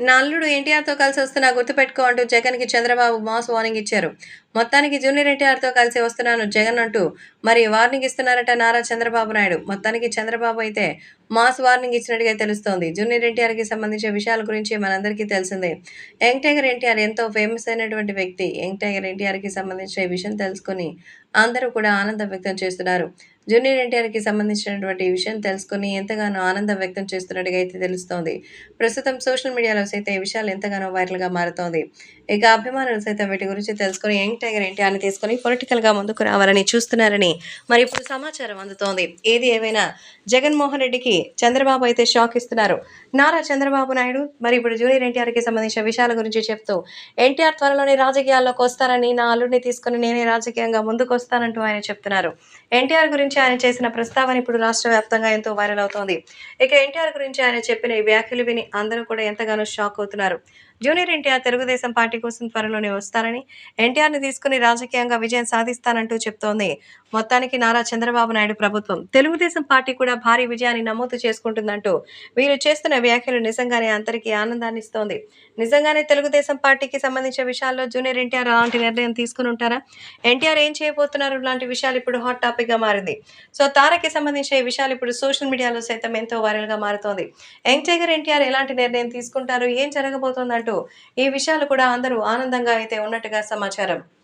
నా అల్లుడు ఎన్టీఆర్తో కలిసి వస్తున్నా గుర్తుపెట్టుకో అంటూ జగన్కి చంద్రబాబు మాస్ వార్నింగ్ ఇచ్చారు. మొత్తానికి జూనియర్ ఎన్టీఆర్తో కలిసి వస్తున్నాను జగన్ అంటూ. మరి వార్నింగ్ ఇస్తున్నారట నారా చంద్రబాబు నాయుడు. మొత్తానికి చంద్రబాబు అయితే మాస్ వార్నింగ్ ఇచ్చినట్టుగా తెలుస్తోంది. జూనియర్ ఎన్టీఆర్కి సంబంధించిన విషయాల గురించి మనందరికీ తెలిసిందే. యంగ్ టైగర్ ఎన్టీఆర్ ఎంతో ఫేమస్ అయినటువంటి వ్యక్తి. యంగ్ టైగర్ ఎన్టీఆర్కి సంబంధించిన విషయం తెలుసుకొని అందరూ కూడా ఆనందం వ్యక్తం చేస్తున్నారు. జూనియర్ ఎన్టీఆర్కి సంబంధించినటువంటి విషయం తెలుసుకొని ఎంతగానో ఆనందం వ్యక్తం చేస్తున్నట్టుగా అయితే తెలుస్తోంది. ప్రస్తుతం సోషల్ మీడియాలో సైతం ఈ విషయాలు ఎంతగానో వైరల్గా మారుతోంది. ఇక అభిమానులు సైతం వీటి గురించి తెలుసుకొని యంగ్ టైగర్ ఎన్టీఆర్ని తీసుకొని పొలిటికల్గా ముందుకు రావాలని చూస్తున్నారని మరి ఇప్పుడు సమాచారం అందుతోంది. ఏది ఏమైనా జగన్మోహన్ రెడ్డికి చంద్రబాబు అయితే షాక్ ఇస్తున్నారు. నారా చంద్రబాబు నాయుడు మరి ఇప్పుడు జూనియర్ ఎన్టీఆర్కి సంబంధించిన విషయాల గురించి చెప్తూ ఎన్టీఆర్ త్వరలోనే రాజకీయాల్లోకి వస్తారని నా అల్లుడిని తీసుకుని నేనే రాజకీయంగా ముందుకు వస్తానంటూ ఆయన చెప్తున్నారు. ఎన్టీఆర్ గురించి ఆయన చేసిన ప్రస్తావన ఇప్పుడు రాష్ట్ర వ్యాప్తంగా ఎంతో వైరల్ అవుతోంది. ఇక ఎన్టీఆర్ గురించి ఆయన చెప్పిన ఈ వ్యాఖ్యలు విని అందరూ కూడా ఎంతగానో షాక్ అవుతున్నారు. జూనియర్ ఎన్టీఆర్ తెలుగుదేశం పార్టీ కోసం త్వరలోనే వస్తారని ఎన్టీఆర్ని తీసుకుని రాజకీయంగా విజయం సాధిస్తానంటూ చెప్తోంది. మొత్తానికి నారా చంద్రబాబు నాయుడు ప్రభుత్వం. తెలుగుదేశం పార్టీ కూడా భారీ విజయాన్ని నమోదు చేసుకుంటుందంటూ వీరు చేస్తున్న వ్యాఖ్యలు నిజంగానే అందరికీ ఆనందాన్ని ఇస్తోంది. నిజంగానే తెలుగుదేశం పార్టీకి సంబంధించిన విషయాల్లో జూనియర్ ఎన్టీఆర్ అలాంటి నిర్ణయం తీసుకుని ఉంటారా? ఎన్టీఆర్ ఏం చేయబోతున్నారు? లాంటి విషయాలు ఇప్పుడు హాట్ టాపిక్గా మారింది. సో తారకి సంబంధించిన ఈ విషయాలు ఇప్పుడు సోషల్ మీడియాలో సైతం ఎంతో వైరల్గా మారుతోంది. యంగ్ టైగర్ ఎన్టీఆర్ ఎలాంటి నిర్ణయం తీసుకుంటారు? ఏం జరగబోతోందంటూ ఈ విషయాలు కూడా అందరూ ఆనందంగా అయితే ఉన్నట్టుగా సమాచారం.